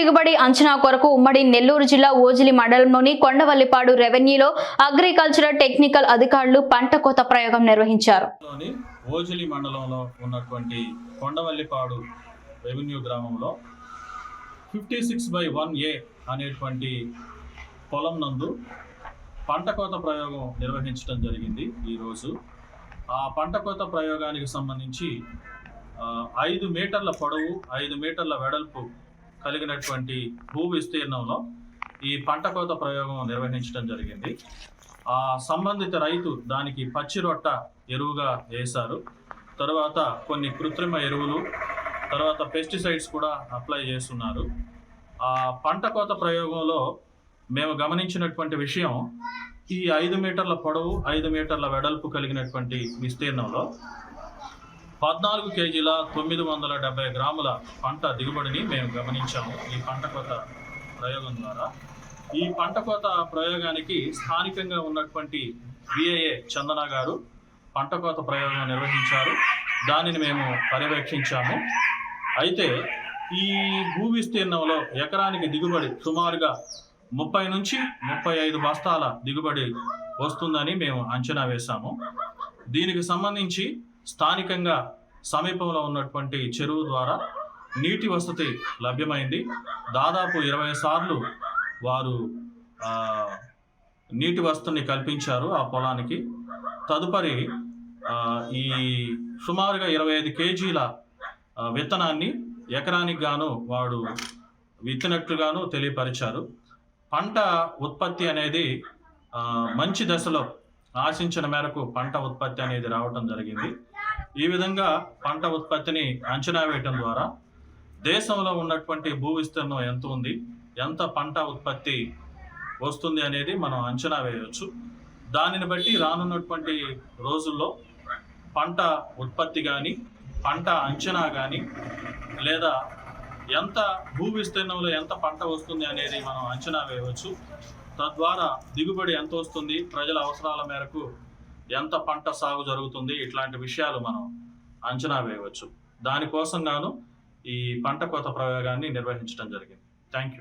దిగుబడి అంచనా కొరకు ఉమ్మడి నెల్లూరు జిల్లా ఓజిలి మండలంలోని కొండవల్లిపాడు రెవెన్యూలో అగ్రికల్చరల్ టెక్నికల్ అధికారులు పంట కోత ప్రయోగం నిర్వహించారు. ఓజిలి మండలంలో ఉన్నటువంటి కొండవల్లిపాడు రెవెన్యూ గ్రామంలో fifty six by one A అనేటువంటి పొలం నందు పంట కోత ప్రయోగం నిర్వహించడం జరిగింది ఈరోజు. ఆ పంట కోత ప్రయోగానికి సంబంధించి ఐదు మీటర్ల పొడవు ఐదు మీటర్ల వెడల్పు కలిగినటువంటి భూ విస్తీర్ణంలో ఈ పంట కోత ప్రయోగం నిర్వహించడం జరిగింది. ఆ సంబంధిత రైతు దానికి పచ్చి రొట్ట ఎరువుగా వేశారు. తర్వాత కొన్ని కృత్రిమ ఎరువులు తర్వాత పెస్టిసైడ్స్ కూడా అప్లై చేస్తున్నారు. ఆ పంట కోత ప్రయోగంలో మేము గమనించినటువంటి విషయం ఈ ఐదు మీటర్ల పొడవు ఐదు మీటర్ల వెడల్పు కలిగినటువంటి విస్తీర్ణంలో పద్నాలుగు కేజీల తొమ్మిది వందల డెబ్బై గ్రాముల పంట దిగుబడిని మేము గమనించాము. ఈ పంట కోత ప్రయోగం ద్వారా. ఈ పంట కోత ప్రయోగానికి స్థానికంగా ఉన్నటువంటి విఐఏ చందన గారు పంట కోత ప్రయోగం నిర్వహించారు. దానిని మేము పర్యవేక్షించాము. అయితే ఈ భూ విస్తీర్ణంలో ఎకరానికి దిగుబడి సుమారుగా ముప్పై నుంచి ముప్పై ఐదు బస్తాల దిగుబడి వస్తుందని మేము అంచనా వేశాము. దీనికి సంబంధించి స్థానికంగా సమీపంలో ఉన్నటువంటి చెరువు ద్వారా నీటి వసతి లభ్యమైంది. దాదాపు ఇరవై సార్లు వారు నీటి వసతిని కల్పించారు ఆ పొలానికి. తదుపరి ఈ సుమారుగా ఇరవై ఐదు కేజీల విత్తనాన్ని ఎకరానికి గాను వాడు విత్తినట్లుగాను తెలియపరిచారు. పంట ఉత్పత్తి అనేది మంచి దశలో ఆశించిన మేరకు పంట ఉత్పత్తి అనేది రావటం జరిగింది. ఈ విధంగా పంట ఉత్పత్తిని అంచనా వేయటం ద్వారా దేశంలో ఉన్నటువంటి భూ విస్తీర్ణం ఎంత ఉంది ఎంత పంట ఉత్పత్తి వస్తుంది అనేది మనం అంచనా వేయవచ్చు. దానిని బట్టి రానున్నటువంటి రోజుల్లో పంట ఉత్పత్తి కానీ పంట అంచనా కానీ లేదా ఎంత భూ విస్తీర్ణంలో ఎంత పంట వస్తుంది అనేది మనం అంచనా వేయవచ్చు. తద్వారా దిగుబడి ఎంత వస్తుంది ప్రజల అవసరాల మేరకు ఎంత పంట సాగు జరుగుతుంది ఇట్లాంటి విషయాలు మనం అంచనా వేయవచ్చు. దానికోసం గాను ఈ పంట కోత ప్రయోగాన్ని నిర్వహించడం జరిగింది. Thank you.